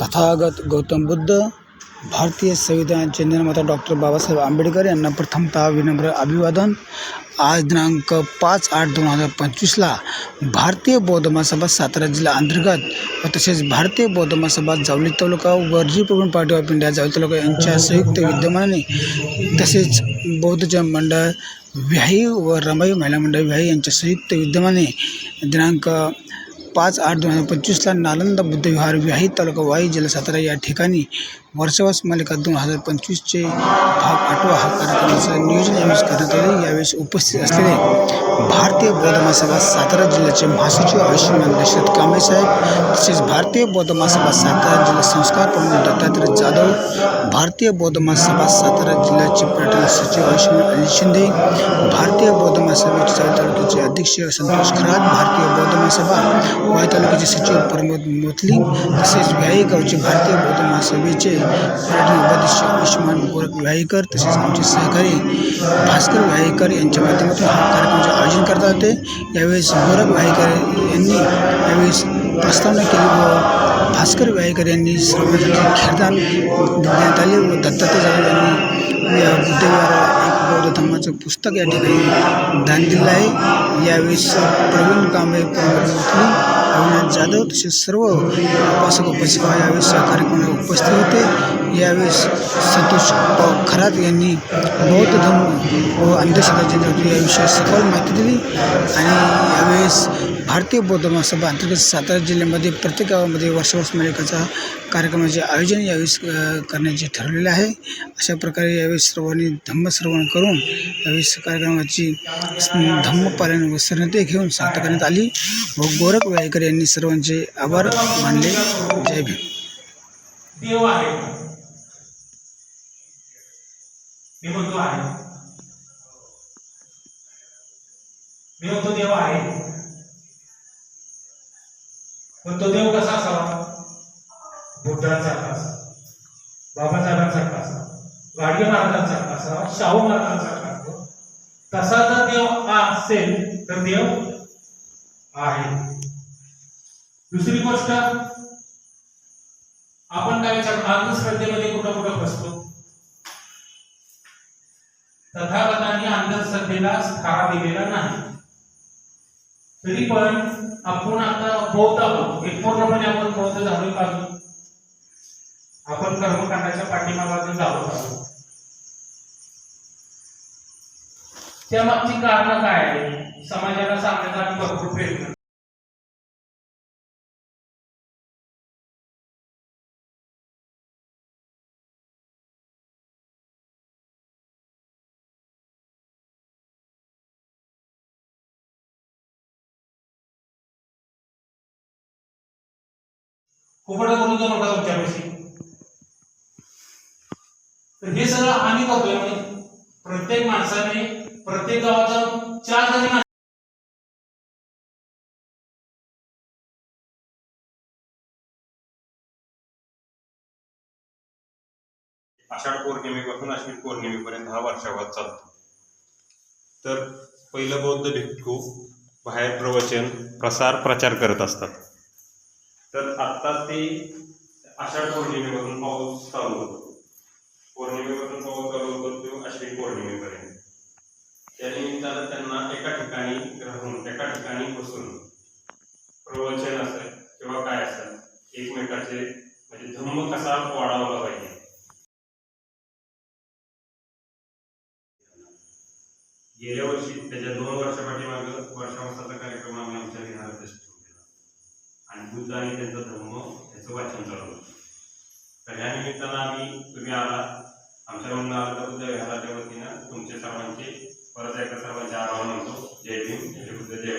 तथागत गौतम बुद्ध भारतीय संविधानाचे निर्माता डॉक्टर बाबासाहेब आंबेडकर यांना प्रथमतः विनम्र अभिवादन. आज दिनांक पाच आठ दोन हजार पंचवीसला भारतीय बौद्ध महासभा सातारा जिल्हा अंतर्गत व तसेच भारतीय Bauddha Mahasabha Javali taluka वर्जी Pravin party of India Javali taluka यांच्या संयुक्त विद्यमाने तसेच बौद्धजन मंडळ व्याही व रमाई महिला मंडळ व्याही यांच्या संयुक्त विद्यमाने दिनांक पाच आठ दोन हजार पंचवीसला नालंदा बुद्धविहार व्याही तालुका वाई जिल्हा सातारा या ठिकाणी वर्षवास मालिका दोन हजार पंचवीसचे भाग आठवा हा कार्यक्रमाचं नियोजन यावेळेस करण्यात आले. यावेळेस उपस्थित असलेले भारतीय बौद्ध महासभा सातारा जिल्ह्याचे महासचिव आयुष्यमान दशरथ कांबळे साहेब तसेच भारतीय बौद्ध महासभा सातारा जिल्हा संस्कार प्रमुख दत्तात्रय जाधव भारतीय बौद्ध महासभा सातारा जिल्ह्याचे पर्यटन सचिव आयुष्यमान अनिल शिंदे भारतीय बौद्ध महासभेचे चार तालुक्याचे अध्यक्ष संतोष खरात भारतीय बौद्ध महासभा वाई तालुक्याचे सचिव प्रमोद मोतली तसेच व्याई गावचे भारतीय बौद्ध महासभेचे पर्यटन उपाध्यक्ष आयुष्मान गोरख व्याईकर तसेच आमचे सहकारी भास्कर व्याईकर यांच्या माध्यमातून हा कार्यक्रमाचे आयोजन करता होते यावेळेस गोरख व्याईकर यांनी यावेळेस प्रस्तावना केली व भास्कर व्याईकर यांनी सर्वांसाठी खेळदान देण्यात आले व दत्तात्रय जाधव यांनी या बुद्धविहाराला बौद्ध धर्माचं पुस्तक या ठिकाणी दान दिलं आहे. यावेळेस प्रवीण कांबळे अविनाश जाधव तसेच सर्व उपासक उपासिका यावेळेस या कार्यक्रमाला उपस्थित होते. यावेळेस संतोष खरात यांनी बौद्ध धर्म व अंधश्रद्धा जनजागृती याविषयी सखोल माहिती दिली आणि यावेळेस भारतीय बौद्ध महासभा अंतर्गत सातारा जिल्ह्यामध्ये प्रत्येक गावामध्ये वर्षवर्ष मेळाव्याचा कार्यक्रमाचे आयोजन यावेळेस करण्याचे ठरलेले आहे. अशा प्रकारे यावेळेस सर्वांनी धम्मश्रवण करून यावेळेस कार्यक्रमाची धम्मपालन व सरते घेऊन साथ करण्यात आली. व गोरख व्यायकर यांनी सर्वांचे आभार मानले. जय भीम. देव आहे मी म्हणतो आहे. मी म्हणतो देव आहे. पण तो देव कसा असावा? बुद्धांसारखा असावा. बाबासाहेबांसारखा असावा. गाडगे महाराजांसारखा असावा. शाहू महाराजांसारखा असावा. तसा जर देव असेल तर देव आहे. दुसरी गोष्ट आपण काय विचार अंधश्रद्धेमध्ये कुठं कुठं फसतो तथागतांनी अंधश्रद्धेला स्थान दिलेला नाही. तरी पण आपण आता बौद्ध आहोत एक पूर्णपणे आपण बौद्ध झालो पाहिजे आपण कर्मकांडाच्या पाठीमागातून जातो आहोत त्या मागची कारण काय? आहे समाजाला सांगण्याचा आम्ही भरपूर प्रयत्न फुकट बोलू जाऊ तुमच्यापाशी. तर हे सगळं आम्ही करतोय म्हणजे प्रत्येक माणसाने प्रत्येक गावाचा चार जणी आषाढ पौर्णिमेपासून अश्विन पौर्णिमेपर्यंत हा वर्षावाद चालतो. तर पहिलं बौद्ध भिक्खू बाहेर प्रवचन प्रसार प्रचार करत असतात. तर आत्ताच ते आषाढ पौर्णिमेपासून पाऊस चालू होतो. पौर्णिमेपासून पाऊस चालू होतो तो अश्विन पौर्णिमेपर्यंत. त्या निमित्तानं त्यांना एका ठिकाणी राहून एका ठिकाणी बसून प्रवचन असेल किंवा काय असेल एकमेकाचे म्हणजे धम्म कसा वाढवला पाहिजे? गेल्या वर्षी त्याच्या दोन वर्षा पाठीमाग वर्षावसाचा कार्यक्रम आम्ही आमच्या विहारात सुरू केला आणि बुद्ध आणि त्यांचा धर्म याचं वाचन चालू होतं तर ह्या निमित्तानं आम्ही तुम्ही आला. आमच्या म्हणणं आलं तर विहाराच्या वतीनं तुमचे सर्वांचे परत एकदा सर्वांचे आभार मानतो. जय भीम जय बुद्ध जय